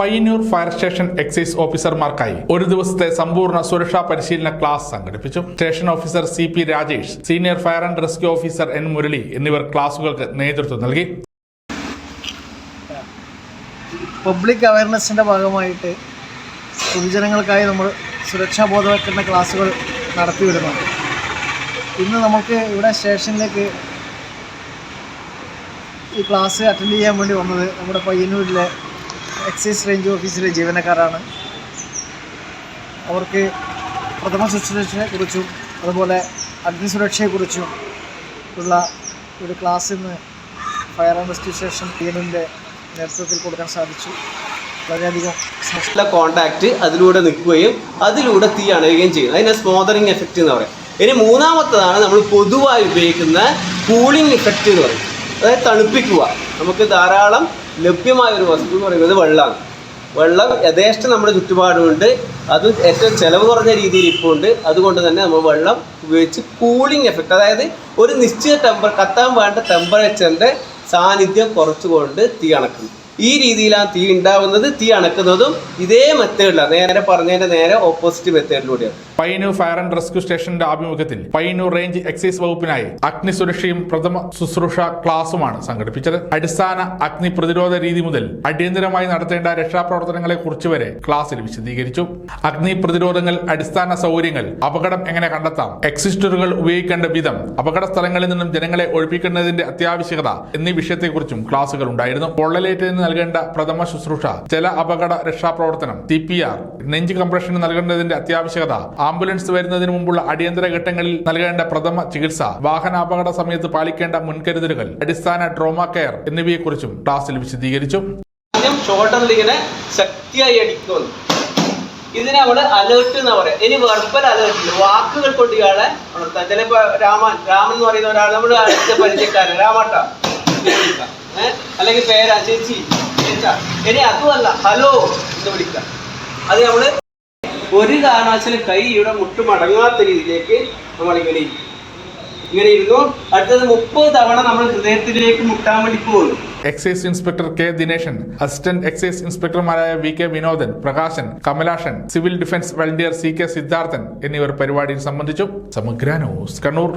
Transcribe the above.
Payyanur fire station excise ഓഫീസർമാർക്കായി ഒരു ദിവസത്തെ സമ്പൂർണ സുരക്ഷാ പരിശീലന ക്ലാസ് സംഘടിപ്പിച്ചു. Station officer C P Rajesh senior fire and rescue officer N Murali എന്നിവർ ക്ലാസുകൾക്ക് നേതൃത്വം നൽകി. പബ്ലിക് അവയർനെസ്സിന്റെ ഭാഗമായിട്ട് പൊതുജനങ്ങൾക്കായി നമ്മൾ സുരക്ഷാ ബോധവൽക്കരണ ക്ലാസ്സുകൾ നടത്തിവിടുന്നുണ്ട്. ഇന്ന് നമുക്ക് ഇവിടെ സ്റ്റേഷനിലേക്ക് ഈ ക്ലാസ് അറ്റൻഡ് ചെയ്യാൻ വേണ്ടി വന്നത് നമ്മുടെ പയ്യന്നൂരിലെ എക്സൈസ് റേഞ്ച് ഓഫീസിലെ ജീവനക്കാരാണ്. അവർക്ക് പ്രഥമ ശുശ്രൂഷനെ കുറിച്ചും അതുപോലെ അഗ്നിസുരക്ഷയെക്കുറിച്ചും ഉള്ള ഒരു ക്ലാസ് ഇന്ന് ഫയർ ആൻഡ് റെസ്ക്യൂ സ്റ്റേഷൻ ടീമിന്റെ നേതൃത്വത്തിൽ കൊടുക്കാൻ സാധിച്ചു. വളരെയധികം കോണ്ടാക്റ്റ് അതിലൂടെ നിൽക്കുകയും അതിലൂടെ തീ അണയുകയും ചെയ്യും അതിനെ സ്മോദറിങ് എഫക്റ്റ് എന്ന് പറയും. ഇനി മൂന്നാമത്തതാണ് നമ്മൾ പൊതുവായി ഉപയോഗിക്കുന്ന കൂളിംഗ് ഇഫക്റ്റ് എന്ന് പറയും. അതായത് തണുപ്പിക്കുക. നമുക്ക് ധാരാളം ലഭ്യമായ ഒരു വസ്തു എന്ന് പറയുന്നത് വെള്ളമാണ് വെള്ളം യഥേഷ്ടം നമ്മുടെ ചുറ്റുപാടുമുണ്ട്. അത് ഏറ്റവും ചിലവ് കുറഞ്ഞ രീതിയിൽ ഇപ്പോൾ ഉണ്ട്. അതുകൊണ്ട് തന്നെ നമ്മൾ വെള്ളം ഉപയോഗിച്ച് കൂളിംഗ് എഫക്റ്റ് അതായത് ഒരു നിശ്ചിത ടെമ്പർ കത്താൻ വേണ്ട ടെമ്പറേച്ചറിന്റെ സാന്നിധ്യം കുറച്ചുകൊണ്ട് തീ അണക്കുന്നു. ഈ രീതിയിലാണ് തീ ഉണ്ടാവുന്നത് തീ അണക്കുന്നതും ഇതേ മെത്തേഡിലാണ് നേരെ പറഞ്ഞതിന്റെ നേരെ ഓപ്പോസിറ്റ് മെത്തേഡിലൂടെയാണ് പയ്യന്നൂർ ഫയർ ആൻഡ് റെസ്ക്യൂ സ്റ്റേഷന്റെ ആഭിമുഖ്യത്തിൽ പയ്യന്നൂർ റേഞ്ച് എക്സൈസ് വകുപ്പിനായി അഗ്നി സുരക്ഷയും പ്രഥമ ശുശ്രൂഷ ക്ലാസുമാണ് സംഘടിപ്പിച്ചത്. അടിസ്ഥാന അഗ്നി പ്രതിരോധ രീതി മുതൽ അടിയന്തരമായി നടത്തേണ്ട രക്ഷാപ്രവർത്തനങ്ങളെ കുറിച്ച് വരെ ക്ലാസ്സിൽ വിശദീകരിച്ചു. അഗ്നി പ്രതിരോധങ്ങൾ അടിസ്ഥാന സൗകര്യങ്ങൾ അപകടം എങ്ങനെ കണ്ടെത്താം എക്സിസ്റ്ററുകൾ ഉപയോഗിക്കേണ്ട വിധം അപകട സ്ഥലങ്ങളിൽ നിന്നും ജനങ്ങളെ ഒഴിപ്പിക്കേണ്ടതിന്റെ അത്യാവശ്യകത എന്നീ വിഷയത്തെക്കുറിച്ചും ക്ലാസുകൾ ഉണ്ടായിരുന്നു. പൊള്ളലേറ്റിൽ നിന്ന് നൽകേണ്ട പ്രഥമ ശുശ്രൂഷ ജല അപകട രക്ഷാപ്രവർത്തനം ടി പി ആർ. നെഞ്ച് കംപ്രഷന് നൽകേണ്ടതിന്റെ അത്യാവശ്യകത ആംബുലൻസ് വരുന്നതിന് മുമ്പുള്ള അടിയന്തര ഘട്ടങ്ങളിൽ നൽകേണ്ട പ്രഥമ ചികിത്സ വാഹന അപകട സമയത്ത് പാലിക്കേണ്ട മുൻകരുതലുകൾ അടിസ്ഥാന ട്രോമ കെയർ എന്നിവയെക്കുറിച്ചും ക്ലാസ്സിൽ വിശദീകരിച്ചു. ഷോൾഡറിൽ ഇതിനെ അവിടെ അലേർട്ട് എന്ന് പറയാം. ഇനി വെർബൽ അലേർട്ട് വാക്കുകൾ കൊണ്ട് ഇയാളെ ഉണർത്താം. ചിലപ്പോ രാമൻ രാമൻ എന്ന് പറയുന്ന ഒരാൾ നമ്മുടെ അടുത്ത പരിചയക്കാരൻ. രാമാട്ട. അല്ലെങ്കിൽ പേരാ ചേച്ചി. ഇനി അതുമല്ല ഹലോ എന്ന് വിളിക്കാം അത് നമ്മൾ ഒരു കാരണവശാലും കൈ ഇവിടെ മുട്ട് മടങ്ങാത്ത രീതിയിലേക്ക് നമ്മൾ ഇങ്ങനെ. ഇങ്ങനെ ഇരുന്നു. അടുത്തത് മുപ്പത് തവണ നമ്മൾ ഹൃദയത്തിലേക്ക് മുട്ടാൻ വേണ്ടി പോകുന്നു. Excise inspector K Dineshan assistant excise ഇൻസ്പെക്ടർമാരായ V K Vinodan Prakashan Kamalashan civil defence volunteer C K Siddharthan എന്നിവർ പരിപാടിയിൽ സംബന്ധിച്ചു. സമഗ്ര ന്യൂസ് കണ്ണൂർ.